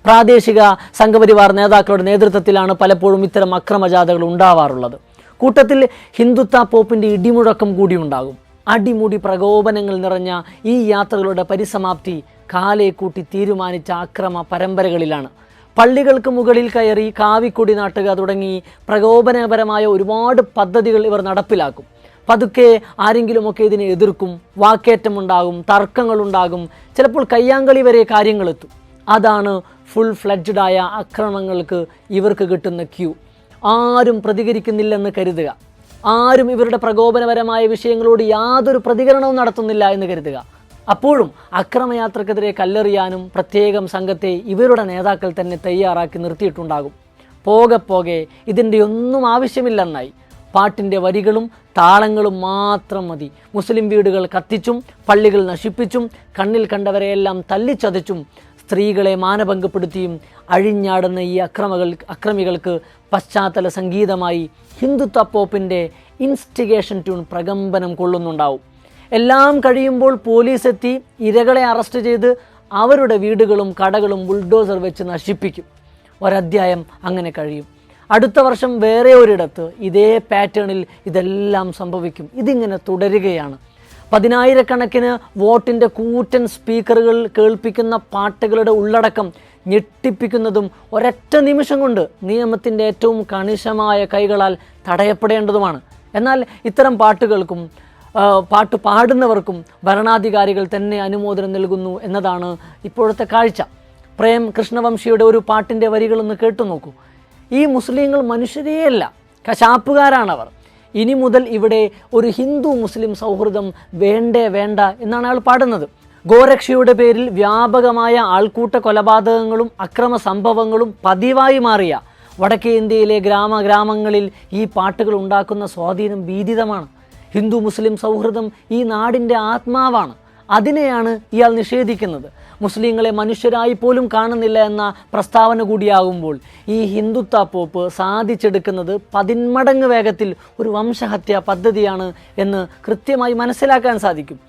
പ്രാദേശിക സംഘപരിവാർ നേതാക്കളുടെ നേതൃത്വത്തിലാണ് പലപ്പോഴും ഇത്തരം അക്രമജാഥകൾ ഉണ്ടാവാറുള്ളത്. കൂട്ടത്തിൽ ഹിന്ദുത്വ പോപ്പിന്റെ ഇടിമുഴക്കം കൂടി ഉണ്ടാകും. അടിമുടി പ്രകോപനങ്ങൾ നിറഞ്ഞ ഈ യാത്രകളുടെ പരിസമാപ്തി കാലേക്കൂട്ടി കൂട്ടി തീരുമാനിച്ച അക്രമ പരമ്പരകളിലാണ്. പള്ളികൾക്ക് മുകളിൽ കയറി കാവിക്കൊടി നാട്ടുക തുടങ്ങി പ്രകോപനപരമായ ഒരുപാട് പദ്ധതികൾ ഇവർ നടപ്പിലാക്കും. പതുക്കെ ആരെങ്കിലുമൊക്കെ ഇതിനെ എതിർക്കും വാക്കേറ്റമുണ്ടാകും തർക്കങ്ങളുണ്ടാകും. ചിലപ്പോൾ കയ്യാങ്കളി വരെ കാര്യങ്ങളെത്തും. അതാണ് ഫുൾ ഫ്ലഡ്ജഡായ ആക്രമണങ്ങൾക്ക് ഇവർക്ക് കിട്ടുന്ന ക്യൂ ആരും പ്രതികരിക്കുന്നില്ലെന്ന് കരുതുക. ആരും ഇവരുടെ പ്രകോപനപരമായ വിഷയങ്ങളോട് യാതൊരു പ്രതികരണവും നടത്തുന്നില്ല എന്ന് കരുതുക. അപ്പോഴും അക്രമയാത്രക്കെതിരെ കല്ലെറിയാനും പ്രത്യേകം സംഘത്തെ ഇവരുടെ നേതാക്കൾ തന്നെ തയ്യാറാക്കി നിർത്തിയിട്ടുണ്ടാകും. പോകെ പോകെ ഇതിന്റെ ഒന്നും ആവശ്യമില്ലെന്നായി. പാട്ടിന്റെ വരികളും താളങ്ങളും മാത്രം മതി. മുസ്ലിം വീടുകൾ കത്തിച്ചും പള്ളികൾ നശിപ്പിച്ചും കണ്ണിൽ കണ്ടവരെയെല്ലാം തല്ലിച്ചതച്ചും സ്ത്രീകളെ മാനഭംഗപ്പെടുത്തിയും അഴിഞ്ഞാടുന്ന ഈ അക്രമകൾ അക്രമികൾക്ക് പശ്ചാത്തല സംഗീതമായി ഹിന്ദുത്വ പോപ്പിന്റെ ഇൻസ്റ്റിഗേഷൻ ട്യൂൺ പ്രകമ്പനം കൊള്ളുന്നുണ്ടാവും. എല്ലാം കഴിയുമ്പോൾ പോലീസ് എത്തി ഇരകളെ അറസ്റ്റ് ചെയ്ത് അവരുടെ വീടുകളും കടകളും ബുൾഡോസർ വെച്ച് നശിപ്പിക്കും. ഒരധ്യായം അങ്ങനെ കഴിയും. അടുത്ത വർഷം വേറെ ഒരിടത്ത് ഇതേ പാറ്റേണിൽ ഇതെല്ലാം സംഭവിക്കും. ഇതിങ്ങനെ തുടരുകയാണ്. പതിനായിരക്കണക്കിന് വോട്ടിന്റെ കൂറ്റൻ സ്പീക്കറുകൾ കേൾപ്പിക്കുന്ന പാട്ടുകളുടെ ഉള്ളടക്കം ഞെട്ടിപ്പിക്കുന്നതും ഒരൊറ്റ നിമിഷം കൊണ്ട് നിയമത്തിന്റെ ഏറ്റവും കണിശമായ കൈകളാൽ തടയപ്പെടേണ്ടതുമാണ്. എന്നാൽ ഇത്തരം പാട്ടുകൾക്കും പാട്ട് പാടുന്നവർക്കും ഭരണാധികാരികൾ തന്നെ അനുമോദനം നൽകുന്നു എന്നതാണ് ഇപ്പോഴത്തെ കാഴ്ച. പ്രേം കൃഷ്ണവംശിയുടെ ഒരു പാട്ടിന്റെ വരികളൊന്ന് കേട്ടു നോക്കൂ. ഈ മുസ്ലിങ്ങൾ മനുഷ്യരെയല്ല കശാപ്പുകാരാണവർ ഇനി മുതൽ ഇവിടെ ഒരു ഹിന്ദു മുസ്ലിം സൗഹൃദം വേണ്ടേ വേണ്ട എന്നാണ് അയാൾ പാടുന്നത്. ഗോരക്ഷയുടെ പേരിൽ വ്യാപകമായ ആൾക്കൂട്ട കൊലപാതകങ്ങളും അക്രമ സംഭവങ്ങളും പതിവായി മാറിയ വടക്കേ ഇന്ത്യയിലെ ഗ്രാമ ഗ്രാമങ്ങളിൽ ഈ പാട്ടുകൾ ഉണ്ടാക്കുന്ന സ്വാധീനം ഭീതിതമാണ്. ഹിന്ദു മുസ്ലിം സൗഹൃദം ഈ നാടിന്റെ ആത്മാവാണ്. അതിനെയാണ് ഇയാൾ നിഷേധിക്കുന്നത്. മുസ്ലിങ്ങളെ മനുഷ്യരായി പോലും കാണുന്നില്ല എന്ന പ്രസ്താവന കൂടിയാകുമ്പോൾ ഈ ഹിന്ദുത്വ പോപ്പ് സാധിച്ചെടുക്കുന്നത് പതിന്മടങ്ങ് വേഗത്തിൽ ഒരു വംശഹത്യാ പദ്ധതിയാണ് എന്ന് കൃത്യമായി മനസ്സിലാക്കാൻ സാധിക്കും.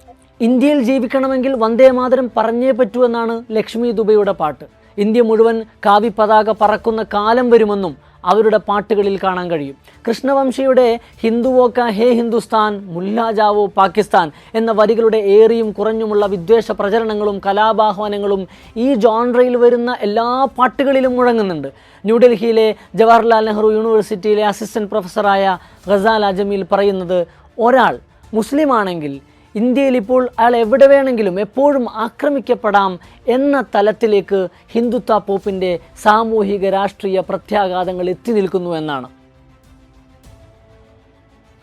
ഇന്ത്യയിൽ ജീവിക്കണമെങ്കിൽ വന്ദേമാതരം പറഞ്ഞേ പറ്റൂ എന്നാണ് ലക്ഷ്മി ദുബൈയുടെ പാട്ട്. ഇന്ത്യ മുഴുവൻ കാവി പതാക പറക്കുന്ന കാലം വരുമെന്നും അവരുടെ പാട്ടുകളിൽ കാണാൻ കഴിയും. കൃഷ്ണവംശിയുടെ ഹിന്ദുവോക്ക ഹേ ഹിന്ദുസ്ഥാൻ മുല്ലാജാവോ പാകിസ്ഥാൻ എന്ന വരികളുടെ ഏറിയും കുറഞ്ഞുമുള്ള വിദ്വേഷ പ്രചരണങ്ങളും കലാപാഹ്വാനങ്ങളും ഈ ജോൺറയിൽ വരുന്ന എല്ലാ പാട്ടുകളിലും മുഴങ്ങുന്നുണ്ട്. ന്യൂഡൽഹിയിലെ ജവഹർലാൽ നെഹ്റു യൂണിവേഴ്സിറ്റിയിലെ അസിസ്റ്റന്റ് പ്രൊഫസറായ ഗസാൽ അജമീൽ പറയുന്നത് ഒരാൾ മുസ്ലിമാണെങ്കിൽ ഇന്ത്യയിൽ ഇപ്പോൾ അയാൾ എവിടെ വേണമെങ്കിലും എപ്പോഴും ആക്രമിക്കപ്പെടാം എന്ന തലത്തിലേക്ക് ഹിന്ദുത്വ പോപ്പിന്റെ സാമൂഹിക രാഷ്ട്രീയ പ്രത്യാഘാതങ്ങൾ എത്തി നിൽക്കുന്നു എന്നാണ്.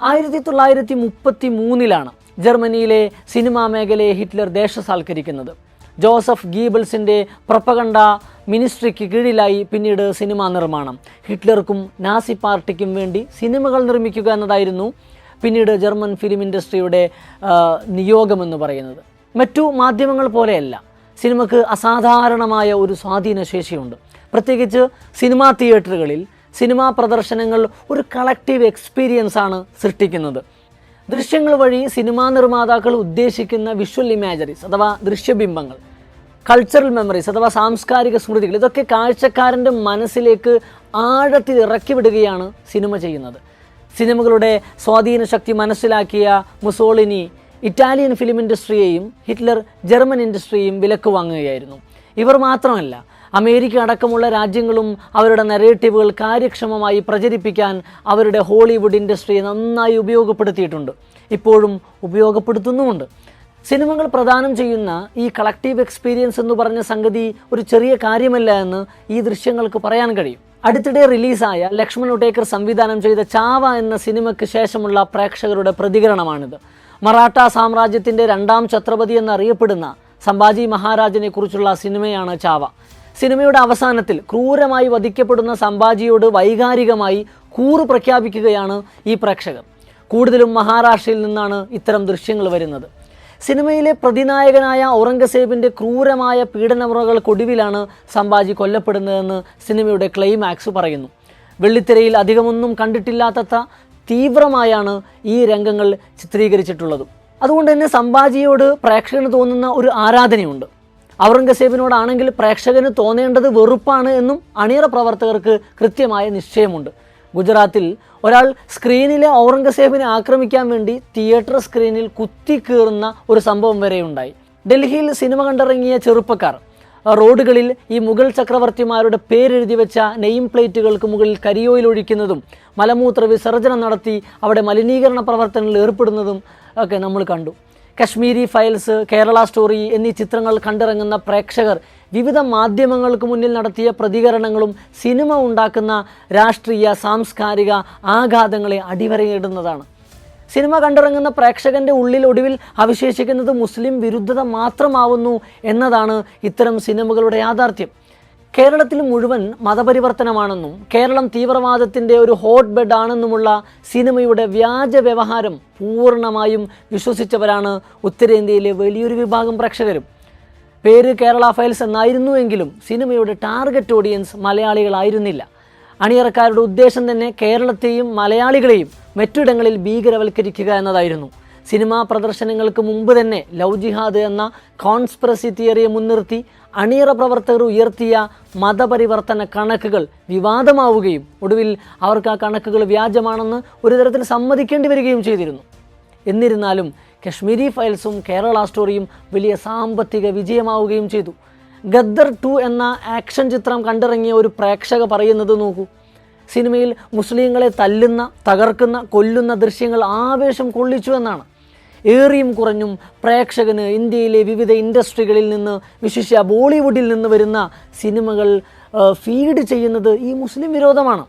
ആയിരത്തി തൊള്ളായിരത്തി മുപ്പത്തി മൂന്നിലാണ് ജർമ്മനിയിലെ സിനിമാ മേഖലയെ ഹിറ്റ്ലർ ദേശസാൽക്കരിക്കുന്നത്. ജോസഫ് ഗീബിൾസിന്റെ പ്രപ്പകണ്ട മിനിസ്ട്രിക്ക് കീഴിലായി പിന്നീട് സിനിമാ നിർമ്മാണം. ഹിറ്റ്ലർക്കും നാസി പാർട്ടിക്കും വേണ്ടി സിനിമകൾ നിർമ്മിക്കുക എന്നതായിരുന്നു പിന്നീട് ജർമ്മൻ ഫിലിം ഇൻഡസ്ട്രിയുടെ നിയോഗമെന്ന് പറയുന്നത്. മറ്റു മാധ്യമങ്ങൾ പോലെയല്ല. സിനിമക്ക് അസാധാരണമായ ഒരു സ്വാധീന ശേഷിയുണ്ട്. പ്രത്യേകിച്ച് സിനിമാ തിയേറ്ററുകളിൽ സിനിമാ പ്രദർശനങ്ങൾ ഒരു കളക്റ്റീവ് എക്സ്പീരിയൻസ് ആണ് സൃഷ്ടിക്കുന്നത്. ദൃശ്യങ്ങൾ വഴി സിനിമാ നിർമ്മാതാക്കൾ ഉദ്ദേശിക്കുന്ന വിഷ്വൽ ഇമാജറീസ് അഥവാ ദൃശ്യബിംബങ്ങൾ കൾച്ചറൽ മെമ്മറീസ് അഥവാ സാംസ്കാരിക സ്മൃതികൾ ഇതൊക്കെ കാഴ്ചക്കാരന്റെ മനസ്സിലേക്ക് ആഴത്തിൽ ഇറക്കി വിടുകയാണ് സിനിമ ചെയ്യുന്നത്. സിനിമകളുടെ സ്വാധീന ശക്തി മനസ്സിലാക്കിയ മുസോളിനി ഇറ്റാലിയൻ ഫിലിം ഇൻഡസ്ട്രിയെയും ഹിറ്റ്ലർ ജർമ്മൻ ഇൻഡസ്ട്രിയെയും വിലക്ക് വാങ്ങുകയായിരുന്നു. ഇവർ മാത്രമല്ല അമേരിക്ക അടക്കമുള്ള രാജ്യങ്ങളും അവരുടെ നെറേറ്റീവുകൾ കാര്യക്ഷമമായി പ്രചരിപ്പിക്കാൻ അവരുടെ ഹോളിവുഡ് ഇൻഡസ്ട്രിയെ നന്നായി ഉപയോഗപ്പെടുത്തിയിട്ടുണ്ട്. ഇപ്പോഴും ഉപയോഗപ്പെടുത്തുന്നുമുണ്ട്. സിനിമകൾ പ്രദാനം ചെയ്യുന്ന ഈ കളക്റ്റീവ് എക്സ്പീരിയൻസ് എന്ന് പറഞ്ഞ സംഗതി ഒരു ചെറിയ കാര്യമല്ല എന്ന് ഈ ദൃശ്യങ്ങൾക്ക് പറയാൻ കഴിയും. അടുത്തിടെ റിലീസായ ലക്ഷ്മൺ ഉട്ടേക്കർ സംവിധാനം ചെയ്ത ചാവ എന്ന സിനിമയ്ക്ക് ശേഷമുള്ള പ്രേക്ഷകരുടെ പ്രതികരണമാണിത്. മറാഠ സാമ്രാജ്യത്തിന്റെ രണ്ടാം ഛത്രപതി എന്നറിയപ്പെടുന്ന സംഭാജി മഹാരാജനെ കുറിച്ചുള്ള സിനിമയാണ് ചാവ. സിനിമയുടെ അവസാനത്തിൽ ക്രൂരമായി വധിക്കപ്പെടുന്ന സംഭാജിയോട് വൈകാരികമായി കൂറ് പ്രഖ്യാപിക്കുകയാണ് ഈ പ്രേക്ഷകർ. കൂടുതലും മഹാരാഷ്ട്രയിൽ നിന്നാണ് ഇത്തരം ദൃശ്യങ്ങൾ വരുന്നത്. സിനിമയിലെ പ്രതിനായകനായ ഔറംഗസേബിന്റെ ക്രൂരമായ പീഡനമുറകൾക്കൊടുവിലാണ് സംഭാജി കൊല്ലപ്പെടുന്നതെന്ന് സിനിമയുടെ ക്ലൈമാക്സ് പറയുന്നു. വെള്ളിത്തിരയിൽ അധികമൊന്നും കണ്ടിട്ടില്ലാത്ത തീവ്രമായാണ് ഈ രംഗങ്ങൾ ചിത്രീകരിച്ചിട്ടുള്ളത്. അതുകൊണ്ട് തന്നെ സംഭാജിയോട് പ്രേക്ഷകന് തോന്നുന്ന ഒരു ആരാധനയുണ്ട്. ഔറംഗസേബിനോടാണെങ്കിൽ പ്രേക്ഷകന് തോന്നേണ്ടത് വെറുപ്പാണ് എന്നും അണിയറ പ്രവർത്തകർക്ക് കൃത്യമായ നിശ്ചയമുണ്ട്. ഗുജറാത്തിൽ ഒരാൾ സ്ക്രീനിലെ ഔറംഗസേബിനെ ആക്രമിക്കാൻ വേണ്ടി തിയേറ്റർ സ്ക്രീനിൽ കുത്തിക്കീറുന്ന ഒരു സംഭവം വരെയുണ്ടായി ഡൽഹിയിൽ സിനിമ കണ്ടിറങ്ങിയ ചെറുപ്പക്കാർ റോഡുകളിൽ ഈ മുഗൾ ചക്രവർത്തിമാരുടെ പേരെഴുതി വെച്ച നെയിം പ്ലേറ്റുകൾക്ക് മുകളിൽ കരിയോയിൽ ഒഴിക്കുന്നതും മലമൂത്ര വിസർജനം നടത്തി അവിടെ മലിനീകരണ പ്രവർത്തനങ്ങളിൽ ഏർപ്പെടുന്നതും ഒക്കെ നമ്മൾ കണ്ടു. കശ്മീരി ഫയൽസ് കേരള സ്റ്റോറി എന്നീ ചിത്രങ്ങൾ കണ്ടിറങ്ങുന്ന പ്രേക്ഷകർ വിവിധ മാധ്യമങ്ങൾക്ക് മുന്നിൽ നടത്തിയ പ്രതികരണങ്ങളും സിനിമ ഉണ്ടാക്കുന്ന രാഷ്ട്രീയ സാംസ്കാരിക ആഘാതങ്ങളെ അടിവരയിടുന്നതാണ്. സിനിമ കണ്ടിറങ്ങുന്ന പ്രേക്ഷകന്റെ ഉള്ളിൽ ഒടുവിൽ അവശേഷിക്കുന്നത് മുസ്ലിം വിരുദ്ധത മാത്രമാവുന്നു എന്നതാണ് ഇത്തരം സിനിമകളുടെ യാഥാർത്ഥ്യം. കേരളത്തിൽ മുഴുവൻ മതപരിവർത്തനമാണെന്നും കേരളം തീവ്രവാദത്തിന്റെ ഒരു ഹോട്ട് ബെഡ് ആണെന്നുമുള്ള സിനിമയുടെ വ്യാജ വ്യവഹാരം പൂർണമായും വിശ്വസിച്ചവരാണ് ഉത്തരേന്ത്യയിലെ വലിയൊരു വിഭാഗം പ്രേക്ഷകരും. പേര് കേരള ഫയൽസ് എന്നായിരുന്നുവെങ്കിലും സിനിമയുടെ ടാർഗറ്റ് ഓഡിയൻസ് മലയാളികളായിരുന്നില്ല. അണിയറക്കാരുടെ ഉദ്ദേശം തന്നെ കേരളത്തെയും മലയാളികളെയും മറ്റിടങ്ങളിൽ ഭീകരവൽക്കരിക്കുക എന്നതായിരുന്നു. സിനിമാ പ്രദർശനങ്ങൾക്ക് മുമ്പ് തന്നെ ലവ് ജിഹാദ് എന്ന കോൺസ്പിറസി തിയറിയെ മുൻനിർത്തി അണിയറ പ്രവർത്തകർ ഉയർത്തിയ മതപരിവർത്തന കണക്കുകൾ വിവാദമാവുകയും ഒടുവിൽ അവർക്ക് ആ കണക്കുകൾ വ്യാജമാണെന്ന് ഒരു തരത്തിൽ സമ്മതിക്കേണ്ടി വരികയും ചെയ്തിരുന്നു. എന്നിരുന്നാലും കശ്മീരി ഫയൽസും കേരള സ്റ്റോറിയും വലിയ സാമ്പത്തിക വിജയമാവുകയും ചെയ്തു. ഗദ്ദർ ടു എന്ന ആക്ഷൻ ചിത്രം കണ്ടിറങ്ങിയ ഒരു പ്രേക്ഷക പറയുന്നത് നോക്കൂ. സിനിമയിൽ മുസ്ലിങ്ങളെ തല്ലുന്ന തകർക്കുന്ന കൊല്ലുന്ന ദൃശ്യങ്ങൾ ആവേശം കൊള്ളിച്ചു എന്നാണ്. ഏറിയും കുറഞ്ഞും പ്രേക്ഷകന് ഇന്ത്യയിലെ വിവിധ ഇൻഡസ്ട്രികളിൽ നിന്ന് വിശിഷ്യ ബോളിവുഡിൽ നിന്ന് വരുന്ന സിനിമകൾ ഫീഡ് ചെയ്യുന്നത് ഈ മുസ്ലിം വിരോധമാണ്.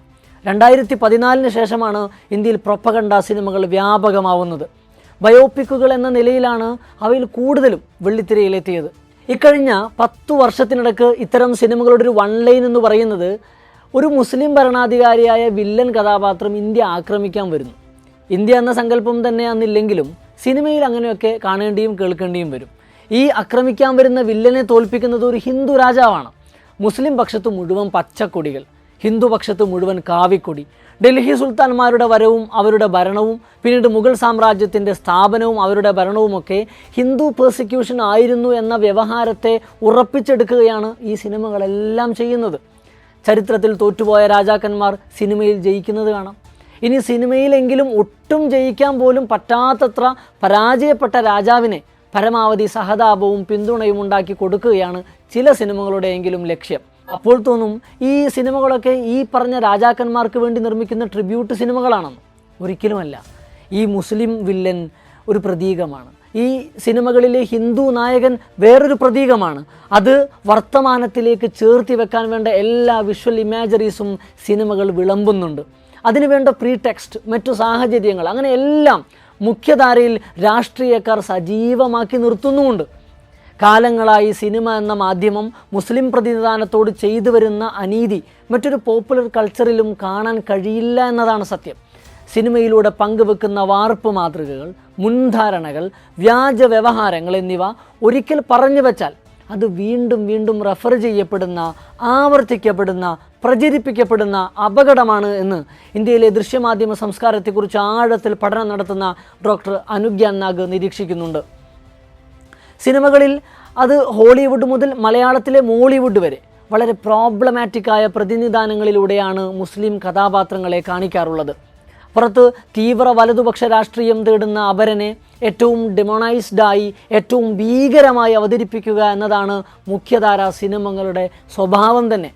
രണ്ടായിരത്തി പതിനാലിന് ശേഷമാണ് ഇന്ത്യയിൽ പ്രൊപ്പകണ്ട സിനിമകൾ വ്യാപകമാവുന്നത്. ബയോപിക്കുകൾ എന്ന നിലയിലാണ് അവയിൽ കൂടുതലും വെള്ളിത്തിരയിലെത്തിയത്. ഇക്കഴിഞ്ഞ പത്തു വർഷത്തിനിടക്ക് ഇത്തരം സിനിമകളുടെ ഒരു വൺ ലൈൻ എന്ന് പറയുന്നത് ഒരു മുസ്ലിം ഭരണാധികാരിയായ വില്ലൻ കഥാപാത്രം ഇന്ത്യ ആക്രമിക്കാൻ വരുന്നു. ഇന്ത്യ എന്ന സങ്കല്പം തന്നെ അന്നില്ലെങ്കിലും സിനിമയിൽ അങ്ങനെയൊക്കെ കാണേണ്ടിയും കേൾക്കേണ്ടിയും വരും. ഈ ആക്രമിക്കാൻ വരുന്ന വില്ലനെ തോൽപ്പിക്കുന്നത് ഒരു ഹിന്ദു രാജാവാണ്. മുസ്ലിം പക്ഷത്ത് മുഴുവൻ പച്ചക്കൊടികൾ ഹിന്ദു പക്ഷത്ത് മുഴുവൻ കാവിക്കൊടി ഡൽഹി സുൽത്താൻമാരുടെ വരവും അവരുടെ ഭരണവും പിന്നീട് മുഗൾ സാമ്രാജ്യത്തിന്റെ സ്ഥാപനവും അവരുടെ ഭരണവുമൊക്കെ ഹിന്ദു പേഴ്സിക്യൂഷൻ ആയിരുന്നു എന്ന വ്യവഹാരത്തെ ഉറപ്പിച്ചെടുക്കുകയാണ് ഈ സിനിമകളെല്ലാം ചെയ്യുന്നത്. ചരിത്രത്തിൽ തോറ്റുപോയ രാജാക്കന്മാർ സിനിമയിൽ ജയിക്കുന്നത് കാണാം. ഇനി സിനിമയിലെങ്കിലും ഒട്ടും ജയിക്കാൻ പോലും പറ്റാത്തത്ര പരാജയപ്പെട്ട രാജാവിനെ പരമാവധി സഹതാപവും പിന്തുണയും ഉണ്ടാക്കി കൊടുക്കുകയാണ് ചില സിനിമകളുടെയെങ്കിലും ലക്ഷ്യം. അപ്പോൾ തോന്നും ഈ സിനിമകളൊക്കെ ഈ പറഞ്ഞ രാജാക്കന്മാർക്ക് വേണ്ടി നിർമ്മിക്കുന്ന ട്രിബ്യൂട്ട് സിനിമകളാണെന്ന്. ഒരിക്കലുമല്ല. ഈ മുസ്ലിം വില്ലൻ ഒരു പ്രതീകമാണ്. ഈ സിനിമകളിലെ ഹിന്ദു നായകൻ വേറൊരു പ്രതീകമാണ്. അത് വർത്തമാനത്തിലേക്ക് ചേർത്തി വെക്കാൻ വേണ്ട എല്ലാ വിഷ്വൽ ഇമാജറീസും സിനിമകൾ വിളമ്പുന്നുണ്ട്. അതിനുവേണ്ട പ്രീ ടെക്സ്റ്റ് മറ്റു സാഹചര്യങ്ങൾ അങ്ങനെ എല്ലാം മുഖ്യധാരയിൽ രാഷ്ട്രീയക്കാർ സജീവമാക്കി നിർത്തുന്നുമുണ്ട്. കാലങ്ങളായി സിനിമ എന്ന മാധ്യമം മുസ്ലിം പ്രതിനിധാനത്തോട് ചെയ്തു വരുന്ന അനീതി മറ്റൊരു പോപ്പുലർ കൾച്ചറിലും കാണാൻ കഴിയില്ല എന്നതാണ് സത്യം. സിനിമയിലൂടെ പങ്കുവെക്കുന്ന വാർപ്പ് മാതൃകകൾ മുൻധാരണകൾ വ്യാജ വ്യവഹാരങ്ങൾ എന്നിവ ഒരിക്കൽ പറഞ്ഞു വെച്ചാൽ അത് വീണ്ടും വീണ്ടും റെഫർ ചെയ്യപ്പെടുന്ന ആവർത്തിക്കപ്പെടുന്ന പ്രചരിപ്പിക്കപ്പെടുന്ന അപകടമാണ് എന്ന് ഇന്ത്യയിലെ ദൃശ്യമാധ്യമ സംസ്കാരത്തെക്കുറിച്ച് ആഴത്തിൽ പഠനം നടത്തുന്ന ഡോക്ടർ അനുഗ്യാൻ നാഗ് നിരീക്ഷിക്കുന്നുണ്ട്. സിനിമകളിൽ അത് ഹോളിവുഡ് മുതൽ മലയാളത്തിലെ മോളിവുഡ് വരെ വളരെ പ്രോബ്ലമാറ്റിക്കായ പ്രതിനിധാനങ്ങളിലൂടെയാണ് മുസ്ലിം കഥാപാത്രങ്ങളെ കാണിക്കാറുള്ളത്. പുറത്ത് തീവ്ര വലതുപക്ഷ രാഷ്ട്രീയം തേടുന്ന അപരനെ ഏറ്റവും ഡെമോണൈസ്ഡായി ഏറ്റവും ഭീകരമായി അവതരിപ്പിക്കുക എന്നതാണ് മുഖ്യധാര സിനിമകളുടെ സ്വഭാവം തന്നെ.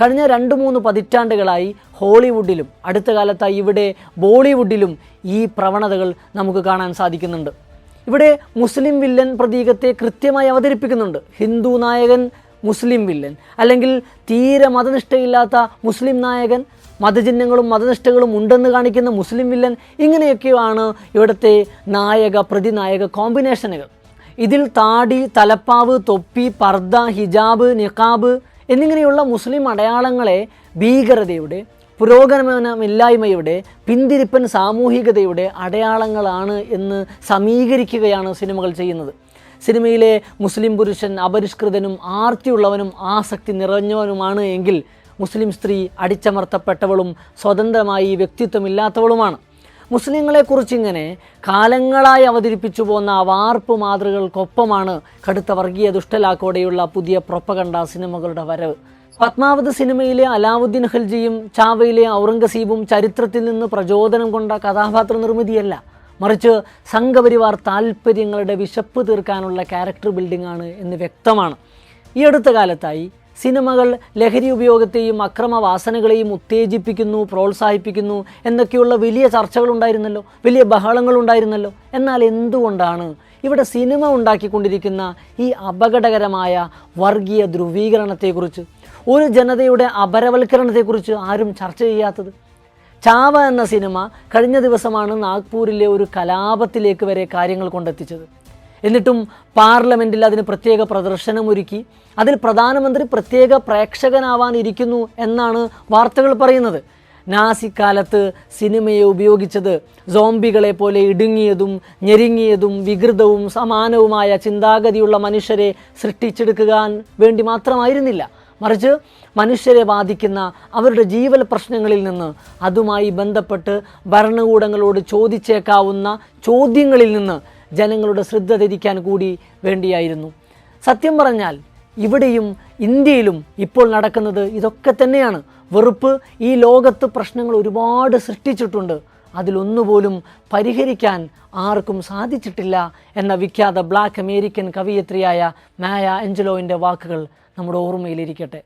കഴിഞ്ഞ രണ്ട് മൂന്ന് പതിറ്റാണ്ടുകളായി ഹോളിവുഡിലും അടുത്ത കാലത്തായി ഇവിടെ ബോളിവുഡിലും ഈ പ്രവണതകൾ നമുക്ക് കാണാൻ സാധിക്കുന്നുണ്ട്. ഇവിടെ മുസ്ലിം വില്ലൻ പ്രതീകത്തെ കൃത്യമായി അവതരിപ്പിക്കുന്നുണ്ട്. ഹിന്ദു നായകൻ മുസ്ലിം വില്ലൻ. അല്ലെങ്കിൽ തീരെ മതനിഷ്ഠയില്ലാത്ത മുസ്ലിം നായകൻ മതചിഹ്നങ്ങളും മതനിഷ്ഠകളും ഉണ്ടെന്ന് കാണിക്കുന്ന മുസ്ലിം വില്ലൻ ഇങ്ങനെയൊക്കെയാണ് ഇവിടുത്തെ നായക പ്രതിനായക കോമ്പിനേഷനുകൾ. ഇതിൽ താടി തലപ്പാവ് തൊപ്പി പർദ്ദ ഹിജാബ് നിഖാബ് എന്നിങ്ങനെയുള്ള മുസ്ലിം അടയാളങ്ങളെ ഭീകരതയുടെ പുരോഗമനമില്ലായ്മയുടെ പിന്തിരിപ്പൻ സാമൂഹികതയുടെ അടയാളങ്ങളാണ് എന്ന് സമീകരിക്കുകയാണ് സിനിമകൾ ചെയ്യുന്നത്. സിനിമയിലെ മുസ്ലിം പുരുഷൻ അപരിഷ്കൃതനും ആർത്തിയുള്ളവനും ആസക്തി നിറഞ്ഞവനുമാണ് എങ്കിൽ മുസ്ലിം സ്ത്രീ അടിച്ചമർത്തപ്പെട്ടവളും സ്വതന്ത്രമായി വ്യക്തിത്വമില്ലാത്തവളുമാണ്. മുസ്ലിങ്ങളെക്കുറിച്ച് ഇങ്ങനെ കാലങ്ങളായി അവതരിപ്പിച്ചു പോന്ന വാർപ്പ് മാതൃകൾക്കൊപ്പമാണ് കടുത്ത വർഗീയ ദുഷ്ടലാക്കോടെയുള്ള പുതിയ പ്രൊപ്പകണ്ട സിനിമകളുടെ വരവ്. പത്മാവത് സിനിമയിലെ അലാവുദ്ദീൻ ഖൽജിയും ചാവയിലെ ഔറംഗസീബും ചരിത്രത്തിൽ നിന്ന് പ്രചോദനം കൊണ്ട കഥാപാത്ര നിർമ്മിതിയല്ല. മറിച്ച് സംഘപരിവാർ താല്പര്യങ്ങളുടെ വിശപ്പ് തീർക്കാനുള്ള ക്യാരക്ടർ ബിൽഡിംഗ് ആണ് എന്ന് വ്യക്തമാണ്. ഈ അടുത്ത കാലത്തായി സിനിമകൾ ലഹരി ഉപയോഗത്തെയും അക്രമവാസനകളെയും ഉത്തേജിപ്പിക്കുന്നു പ്രോത്സാഹിപ്പിക്കുന്നു എന്നൊക്കെയുള്ള വലിയ ചർച്ചകളുണ്ടായിരുന്നല്ലോ വലിയ ബഹളങ്ങളുണ്ടായിരുന്നല്ലോ. എന്നാൽ എന്തുകൊണ്ടാണ് ഇവിടെ സിനിമ ഉണ്ടാക്കിക്കൊണ്ടിരിക്കുന്ന ഈ അപകടകരമായ വർഗീയ ധ്രുവീകരണത്തെക്കുറിച്ച്? ഒരു ജനതയുടെ അപരവൽക്കരണത്തെക്കുറിച്ച് ആരും ചർച്ച ചെയ്യാത്തത്. ചാവ എന്ന സിനിമ കഴിഞ്ഞ ദിവസമാണ് നാഗ്പൂരിലെ ഒരു കലാപത്തിലേക്ക് വരെ കാര്യങ്ങൾ കൊണ്ടെത്തിച്ചത്. എന്നിട്ടും പാർലമെന്റിൽ അതിന് പ്രത്യേക പ്രദർശനമൊരുക്കി അതിൽ പ്രധാനമന്ത്രി പ്രത്യേക പ്രേക്ഷകനാവാനിരിക്കുന്നു എന്നാണ് വാർത്തകൾ പറയുന്നത്. നാസിക്കാലത്ത് സിനിമയെ ഉപയോഗിച്ചത് സോംബികളെ പോലെ ഇടുങ്ങിയതും ഞെരുങ്ങിയതും വികൃതവും സമാനവുമായ ചിന്താഗതിയുള്ള മനുഷ്യരെ സൃഷ്ടിച്ചെടുക്കാൻ വേണ്ടി മാത്രമായിരുന്നില്ല. മറിച്ച് മനുഷ്യരെ ബാധിക്കുന്ന അവരുടെ ജീവൽ പ്രശ്നങ്ങളിൽ നിന്ന് അതുമായി ബന്ധപ്പെട്ട് ഭരണകൂടങ്ങളോട് ചോദിച്ചേക്കാവുന്ന ചോദ്യങ്ങളിൽ നിന്ന് ജനങ്ങളുടെ ശ്രദ്ധ തിരിക്കാൻ കൂടി വേണ്ടിയായിരുന്നു. സത്യം പറഞ്ഞാൽ ഇവിടെയും ഇന്ത്യയിലും ഇപ്പോൾ നടക്കുന്നത് ഇതൊക്കെ തന്നെയാണ്. വെറുപ്പ് ഈ ലോകത്ത് പ്രശ്നങ്ങൾ ഒരുപാട് സൃഷ്ടിച്ചിട്ടുണ്ട്. അതിലൊന്നുപോലും പരിഹരിക്കാൻ ആർക്കും സാധിച്ചിട്ടില്ല എന്ന വിഖ്യാത ബ്ലാക്ക് അമേരിക്കൻ കവിയത്രിയായ മായ എഞ്ചലോവിന്റെ വാക്കുകൾ നമ്മുടെ ഓർമ്മയിലിരിക്കട്ടെ.